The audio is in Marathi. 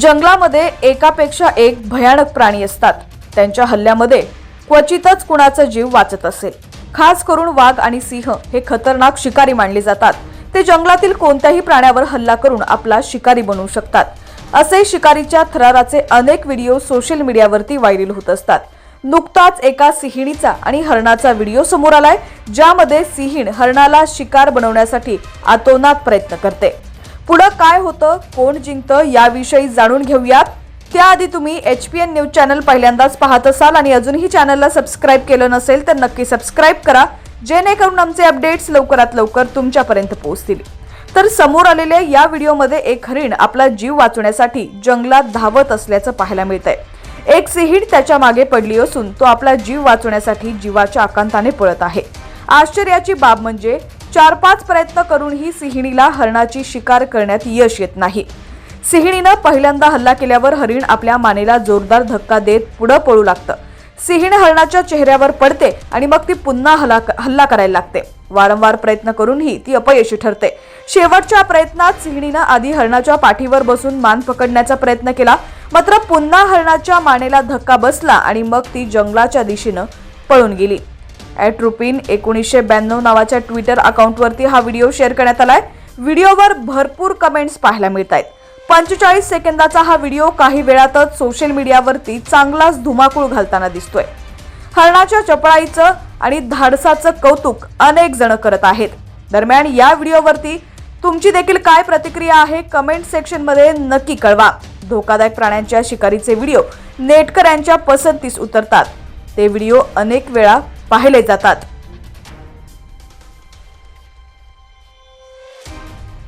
जंगलामध्ये एकापेक्षा एक भयानक प्राणी असतात. त्यांच्या हल्ल्यामध्ये क्वचितच कुणाचा जीव वाचत असेल. खास करून वाघ आणि सिंह हे खतरनाक शिकारी मानले जातात. ते जंगलातील कोणत्याही प्राण्यावर हल्ला करून आपला शिकारी बनवू शकतात. असे शिकारीच्या थराराचे अनेक व्हिडिओ सोशल मीडियावरती व्हायरल होत असतात. नुकताच एका सिंहिणीचा आणि हरणाचा व्हिडिओ समोर आलाय ज्यामध्ये सिंहीण हरणाला शिकार बनवण्यासाठी आतोनात प्रयत्न करते. पुढं काय होतं कोण जिंकतं याविषयी जाणून घेऊयात. त्याआधी तुम्ही H P N news channel पहिल्यांदाच पाहत असाल आणि अजूनही चॅनलला सबस्क्राईब केलं नसेल तर नक्की सबस्क्राईब करा जेणेकरून आमचे अपडेट्स लवकरात लवकर तुमच्यापर्यंत पोहोचतील. तर समोर आलेल्या या व्हिडिओमध्ये एक हरिण आपला जीव वाचवण्यासाठी जंगलात धावत असल्याचं पाहायला मिळतंय. एक सिहीण त्याच्यामागे पडली असून तो आपला जीव वाचवण्यासाठी जीवाच्या आकांताने पळत आहे. आश्चर्याची बाब म्हणजे चार पाच प्रयत्न करूनही सिंहिणीला हरणाची शिकार करण्यात यश येत नाही. सिंहिणीनं पहिल्यांदा हल्ला केल्यावर हरिण आपल्या मानेला जोरदार धक्का देत पुढं पळू लागतं. सिंहीण हरणाच्या चेहऱ्यावर पडते आणि मग ती पुन्हा हल्ला हल्ला करायला लागते. वारंवार प्रयत्न करूनही ती अपयशी ठरते. शेवटच्या प्रयत्नात सिंहिणीनं आधी हरणाच्या पाठीवर बसून मान पकडण्याचा प्रयत्न केला मात्र पुन्हा हरणाच्या मानेला धक्का बसला आणि मग ती जंगलाच्या दिशेनं पळून गेली. ॲट रुपीन एकोणीसशे ब्याण्णव नावाच्या ट्विटर अकाउंटवरती हा व्हिडिओ शेअर करण्यात आलाय. व्हिडिओवर भरपूर कमेंट्स पाहायला मिळत आहेत पंचेचाळीस सेकंदाचा हा व्हिडिओ काही वेळातच सोशल मीडियावरती चांगलाच धुमाकूळ घालताना दिसतोय. हरणाच्या चपळाईचं आणि धाडसाचं कौतुक अनेक जण करत आहेत. दरम्यान या व्हिडिओवरती तुमची देखील काय प्रतिक्रिया आहे? कमेंट सेक्शनमध्ये नक्की कळवा. धोकादायक प्राण्यांच्या शिकारीचे व्हिडिओ नेटकऱ्यांच्या पसंतीस उतरतात. ते व्हिडिओ अनेक वेळा पाहिले जातात.